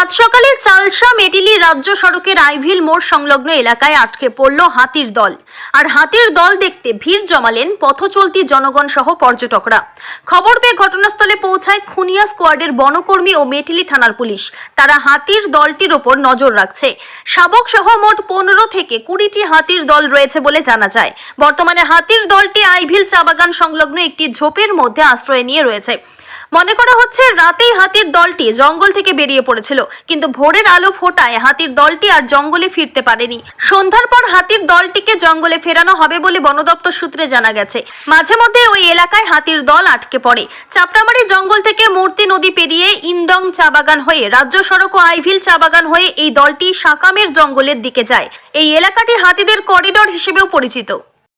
সাত সকালে চালসা মেটিলি রাজ্য সড়কের আইভিল মোড় সংলগ্ন এলাকায় আটকে পড়ল হাতির দল। আর হাতির দল দেখতে ভিড় জমালেন পথচলতি জনগণ সহ পর্যটকরা। খবর পেয়ে ঘটনাস্থলে পৌঁছায় খুনিয়া স্কোয়াডের বনকর্মী ও মেটিলি থানার পুলিশ। তারা হাতির দলটির ওপর নজর রাখছে। শাবক সহ মোট পনেরো থেকে কুড়িটি হাতির দল রয়েছে বলে জানা যায়। বর্তমানে হাতির দলটি আইভিল চা বাগান সংলগ্ন একটি ঝোপের মধ্যে আশ্রয় নিয়ে রয়েছে। মনে করা হচ্ছে রাতেই হাতির দলটি জঙ্গল থেকে বেরিয়ে পড়েছিল, কিন্তু ভোরের আলো ফোটায় হাতির দলটি আর জঙ্গলে ফিরতে পারেনি। সন্ধ্যার পর হাতির দলটিকে জঙ্গলে ফেরানো হবে বলে বন দপ্তর সূত্রে জানা গেছে। মাঝে মধ্যে ওই এলাকায় হাতির দল আটকে পড়ে। চাপড়ামারি জঙ্গল থেকে মূর্তি নদী পেরিয়ে ইন্ডং চা বাগান হয়ে রাজ্য সড়ক ও আইভিল চা বাগান হয়ে এই দলটি সাকামের জঙ্গলের দিকে যায়। এই এলাকাটি হাতিদের করিডোর হিসেবেও পরিচিত।